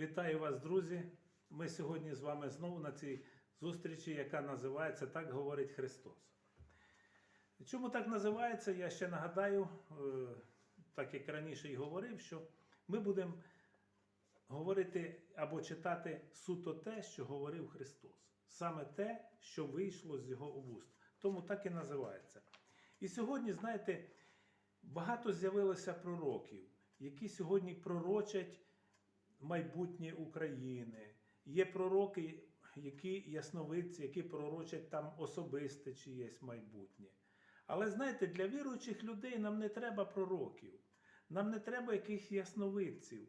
Вітаю вас, друзі. Ми сьогодні з вами знову на цій зустрічі, яка називається Так говорить Христос. Чому так називається? Я ще нагадаю, е, так як раніше і говорив, що ми будемо говорити або читати суто те, що говорив Христос. Саме те, що вийшло з його вуст. Тому так і називається. І сьогодні, знаєте, багато з'явилося пророків, які сьогодні пророчать майбутнє України. Є пророки, які ясновидці, які пророчать там особисте чиєсь майбутнє. Але знаєте, для віруючих людей нам не треба пророків, нам не треба якихось ясновидців,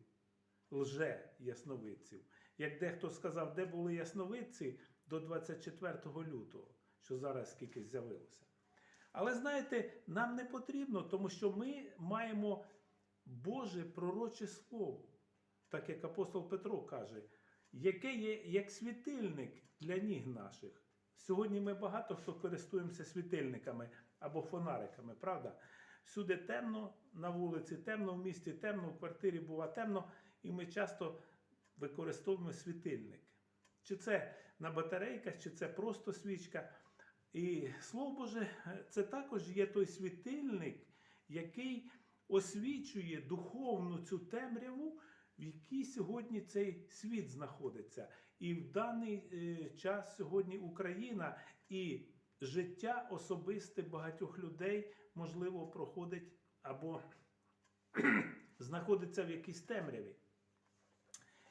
лже-ясновидців. Як дехто сказав, де були ясновидці до 24 лютого, що зараз скільки з'явилося. Але знаєте, нам не потрібно, тому що ми маємо Боже пророче слово, так як апостол Петро каже, яке є як світильник для ніг наших. Сьогодні ми багато хто користуємося світильниками або фонариками, правда? Всюди темно, на вулиці темно, в місті темно, в квартирі бува темно, і ми часто використовуємо світильник. Чи це на батарейках, чи це просто свічка. І слово Боже, це також є той світильник, який освічує духовну цю темряву, в якій сьогодні цей світ знаходиться. І в даний е, час сьогодні Україна і життя особисте багатьох людей, можливо, проходить або знаходиться в якійсь темряві.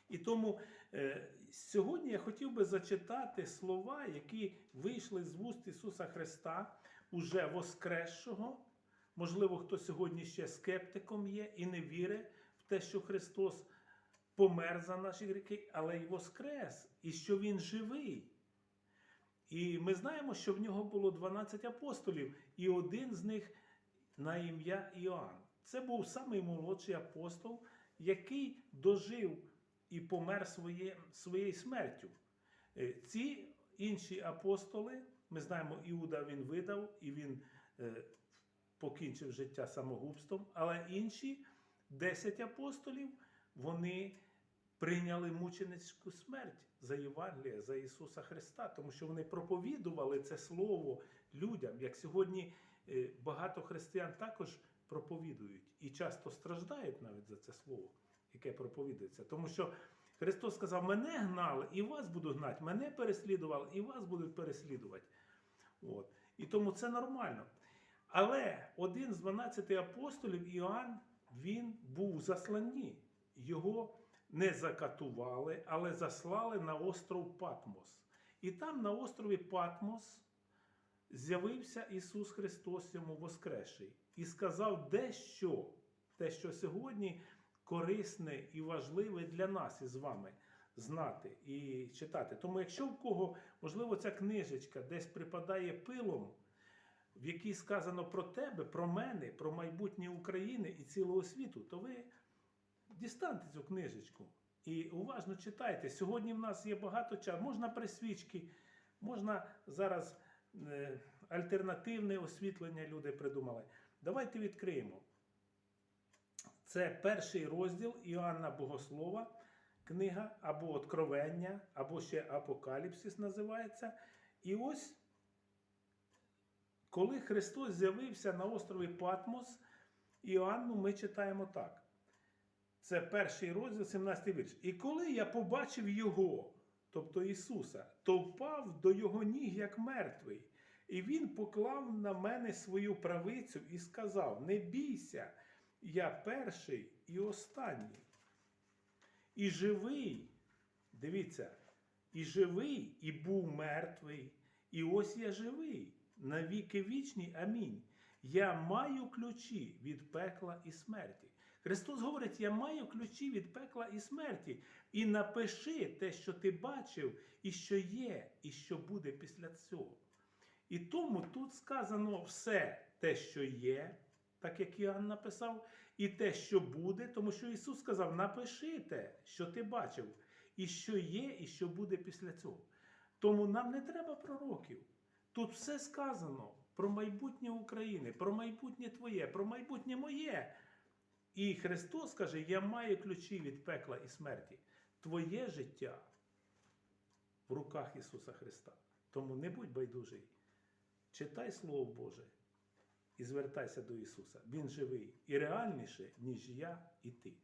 І тому е, сьогодні я хотів би зачитати слова, які вийшли з вуст Ісуса Христа, уже воскресшого. Можливо, хто сьогодні ще скептиком є і не вірить в те, що Христос помер за наші гріхи, але й воскрес, і що Він живий. І ми знаємо, що в нього було 12 апостолів, і один з них на ім'я Іоанн. Це був самий молодший апостол, який дожив і помер своє, своєю смертю. Е, Ці інші апостоли, ми знаємо, Іуда він видав і він е, покінчив життя самогубством, але інші 10 апостолів вони прийняли мученицьку смерть за Євангеліє, за Ісуса Христа, тому що вони проповідували це слово людям. Як сьогодні е, багато християн також проповідують і часто страждають навіть за це слово, яке проповідується. Тому що Христос сказав: мене гнали, і вас будуть гнати, мене переслідували, і вас будуть переслідувати. От. І тому це нормально. Але один з 12 апостолів Іоанн, він був у засланні. Його не закатували, але заслали на остров Патмос. І там, на острові Патмос, з'явився Ісус Христос йому Воскресший і сказав дещо, те, що сьогодні корисне і важливе для нас із вами знати і читати. Тому, якщо в кого, можливо, ця книжечка десь припадає пилом, в якій сказано про тебе, про мене, про майбутнє України і цілого світу, то ви дістаньте цю книжечку і уважно читайте. Сьогодні в нас є багато часу. Можна при свічки, можна зараз е, альтернативне освітлення люди придумали. Давайте відкриємо. Це перший розділ Іоанна Богослова, книга або Откровення, або ще Апокаліпсис називається. І ось, коли Христос з'явився на острові Патмос, Іоанну ми читаємо так. Це перший розділ, 17 вірш. І коли я побачив Його, тобто Ісуса, то впав до Його ніг як мертвий. І Він поклав на мене свою правицю і сказав: Не бійся, я перший і останній. І живий, дивіться, і живий, і був мертвий. І ось я живий, навіки вічні. Амінь. Я маю ключі від пекла і смерті. Христос говорить: я маю ключі від пекла і смерті. І напиши те, що ти бачив, і що є, і що буде після цього. І тому тут сказано все те, що є, так як Іоанн написав, і те, що буде, тому що Ісус сказав: напиши те, що ти бачив, і що є, і що буде після цього. Тому нам не треба пророків. Тут все сказано про майбутнє України, про майбутнє твоє, про майбутнє моє. І Христос каже: Я маю ключі від пекла і смерті. твоє життя в руках Ісуса Христа. Тому не будь байдужий. Читай Слово Боже і звертайся до Ісуса. Він живий і реальніше, ніж я і ти.